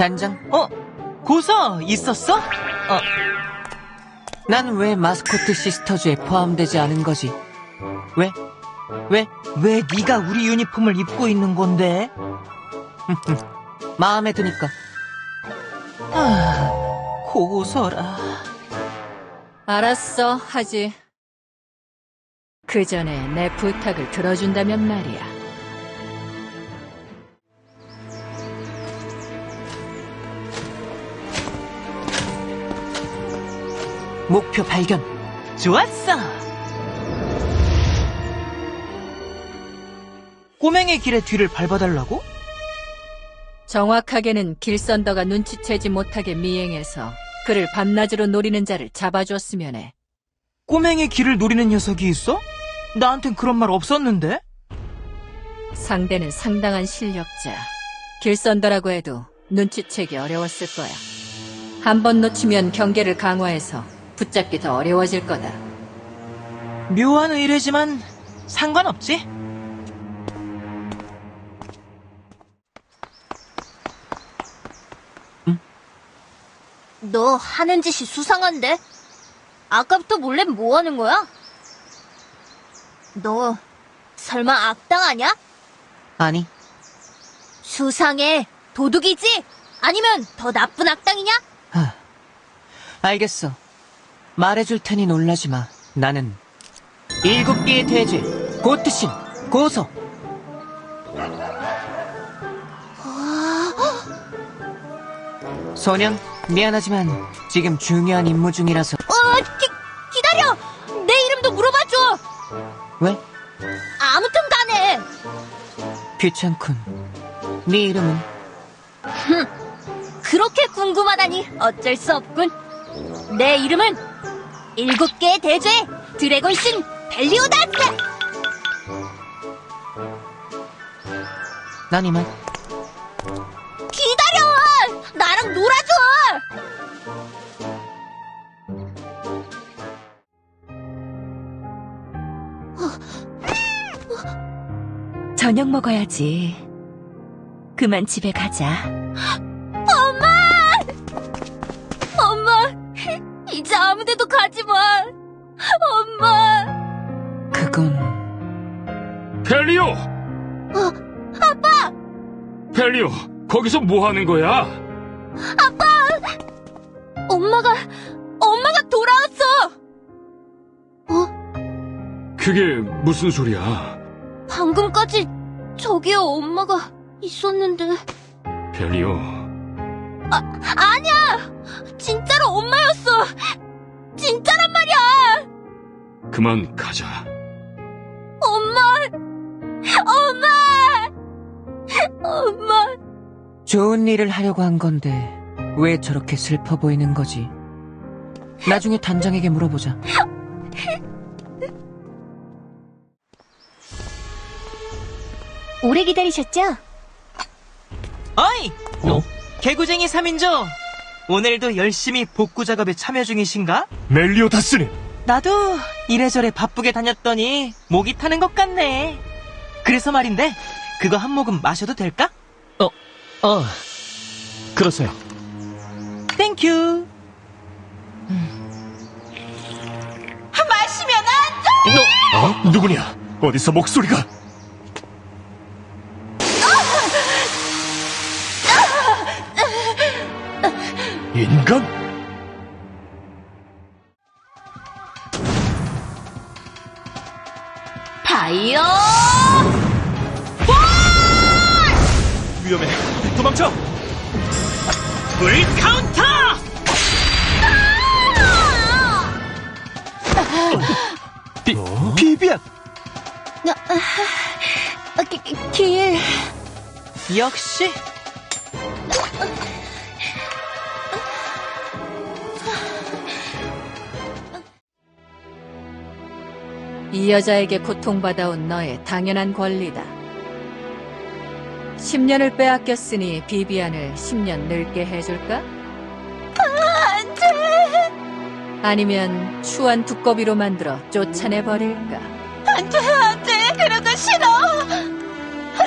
단장, 어? 고서 있었어? 어, 난 왜 마스코트 시스터즈에 포함되지 않은 거지? 왜? 왜? 왜 네가 우리 유니폼을 입고 있는 건데? 마음에 드니까. 아, 고서라. 알았어, 하지. 그 전에 내 부탁을 들어준다면 말이야. 목표 발견. 좋았어. 꼬맹이 길의 뒤를 밟아달라고? 정확하게는 길선더가 눈치채지 못하게 미행해서 그를 밤낮으로 노리는 자를 잡아줬으면 해. 꼬맹이 길을 노리는 녀석이 있어? 나한텐 그런 말 없었는데? 상대는 상당한 실력자. 길선더라고 해도 눈치채기 어려웠을 거야. 한 번 놓치면 경계를 강화해서 붙잡기 더 어려워질 거다. 묘한 의뢰지만 상관없지? 너 하는 짓이 수상한데? 아까부터 몰래 뭐 하는 거야? 너 설마 악당 아냐? 아니, 수상해. 도둑이지? 아니면 더 나쁜 악당이냐? 하. 알겠어. 말해줄 테니 놀라지 마. 나는 일곱 개의 대죄, 고트신, 고소. 소년, 미안하지만 지금 중요한 임무 중이라서 어, 기, 기다려! 내 이름도 물어봐줘! 왜? 아무튼 간에! 귀찮군. 네 이름은 그렇게 궁금하다니 어쩔 수 없군. 내 이름은 일곱 개의 대죄 드래곤 신 벨리오다스! 난 이만. 기다려! 나랑 놀아줘! 저녁 먹어야지. 그만 집에 가자. 이제 아무 데도 가지 마! 엄마! 그건 펠리오! 아빠! 펠리오, 거기서 뭐 하는 거야? 엄마가, 엄마가 돌아왔어! 그게 무슨 소리야? 방금까지 저기에 엄마가 있었는데. 펠리오, 아니야! 진짜로 엄마였어! 진짜란 말이야! 그만 가자. 엄마! 엄마! 엄마! 좋은 일을 하려고 한 건데 왜 저렇게 슬퍼 보이는 거지? 나중에 단장에게 물어보자. 오래 기다리셨죠? 어이! 어? 개구쟁이 3인조! 오늘도 열심히 복구 작업에 참여 중이신가? 멜리오다스는? 나도 이래저래 바쁘게 다녔더니 목이 타는 것 같네. 그래서 말인데, 그거 한 모금 마셔도 될까? 어, 그러세요. 땡큐. 마시면 안 돼! 어? 누구냐? 어디서 목소리가? 인간? 파이어! 위험해. 도망쳐! 불 카운터! 비, 비비안! 아, 기, 기- 길. 역시. 이 여자에게 고통받아온 너의 당연한 권리다. 10년을 빼앗겼으니 비비안을 10년 늙게 해줄까? 안 돼! 아니면 추한 두꺼비로 만들어 쫓아내 버릴까? 안 돼, 그런 거 싫어!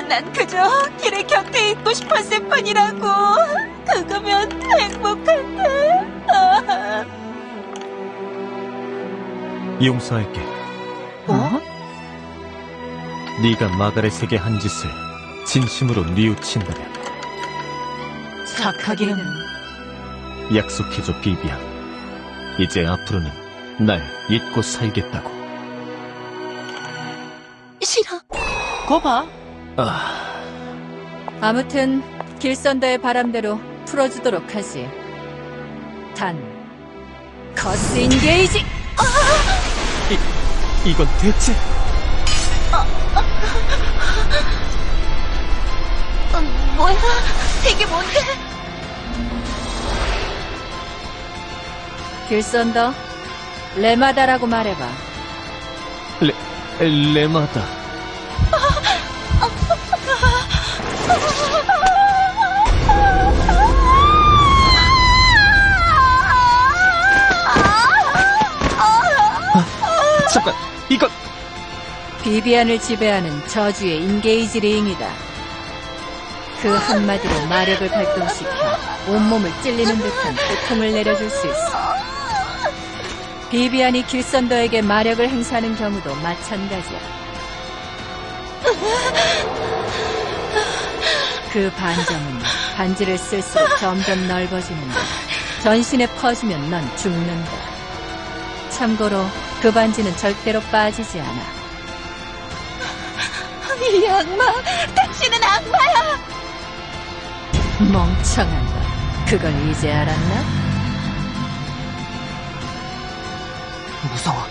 난 그저 길의 곁에 있고 싶었을 뿐이라고. 그거면 행복한데. 아. 용서할게. 어? 네가 마가렛에게 한 짓을 진심으로 뉘우친다면 착하기는. 약속해줘, 비비야. 이제 앞으로는 날 잊고 살겠다고. 싫어. 거봐. 아, 아무튼 길선더의 바람대로 풀어주도록 하지. 단, 커스 인게이지! 이 건 대체 어, 뭐야? 이게 뭔데? 길선더, 레마다라고 말해봐. 레마다. 비비안을 지배하는 저주의 인게이지 링이다. 그 한마디로 마력을 발동시켜 온몸을 찔리는 듯한 고통을 내려줄 수 있어. 비비안이 길선더에게 마력을 행사하는 경우도 마찬가지야. 그 반점은 반지를 쓸수록 점점 넓어지는데 전신에 퍼지면 넌 죽는다. 참고로 그 반지는 절대로 빠지지 않아. 이 악마, 당신은 악마야. 멍청한다. 그걸 이제 알았나? 무서워.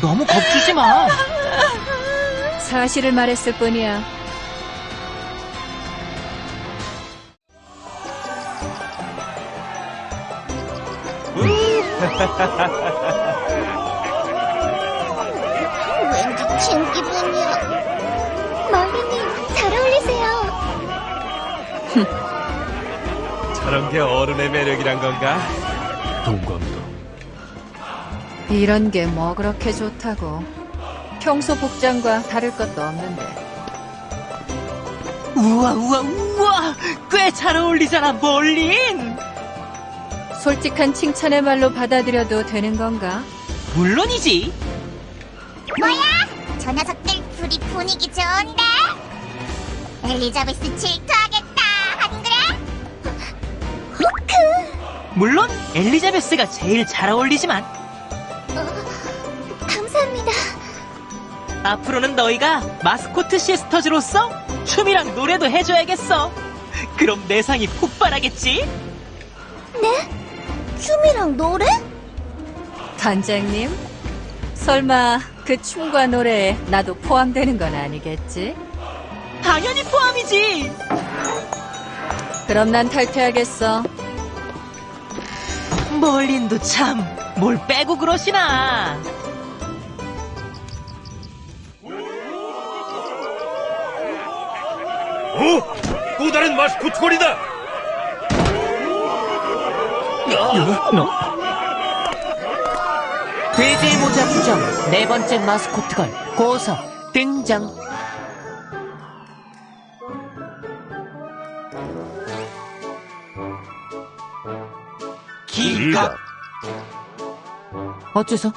너무 겁주지 마. 사실을 말했을 뿐이야. 왠지 진 기분이야. 멀리님, 잘 어울리세요. 저런 게 어른의 매력이란 건가? 동감도. 이런 게 뭐 그렇게 좋다고. 평소 복장과 다를 것도 없는데. 우와, 우와, 우와! 꽤 잘 어울리잖아, 멀린! 솔직한 칭찬의 말로 받아들여도 되는 건가? 물론이지. 뭐야? 저 녀석들 둘이 분위기 좋은데? 엘리자베스 질투하겠다. 안 그래? 물론 엘리자베스가 제일 잘 어울리지만 감사합니다. 앞으로는 너희가 마스코트 시스터즈로서 춤이랑 노래도 해줘야겠어. 그럼 내상이 폭발하겠지? 춤이랑 노래? 단장님? 설마 그 춤과 노래에 나도 포함되는 건 아니겠지? 당연히 포함이지. 그럼 난 탈퇴하겠어. 멀린도 참 뭘 빼고 그러시나. 어? 또 다른 마스코트걸이다! 너, 돼지의 모자 부정 네 번째 마스코트 걸 고서 등장. 기각. 어째서?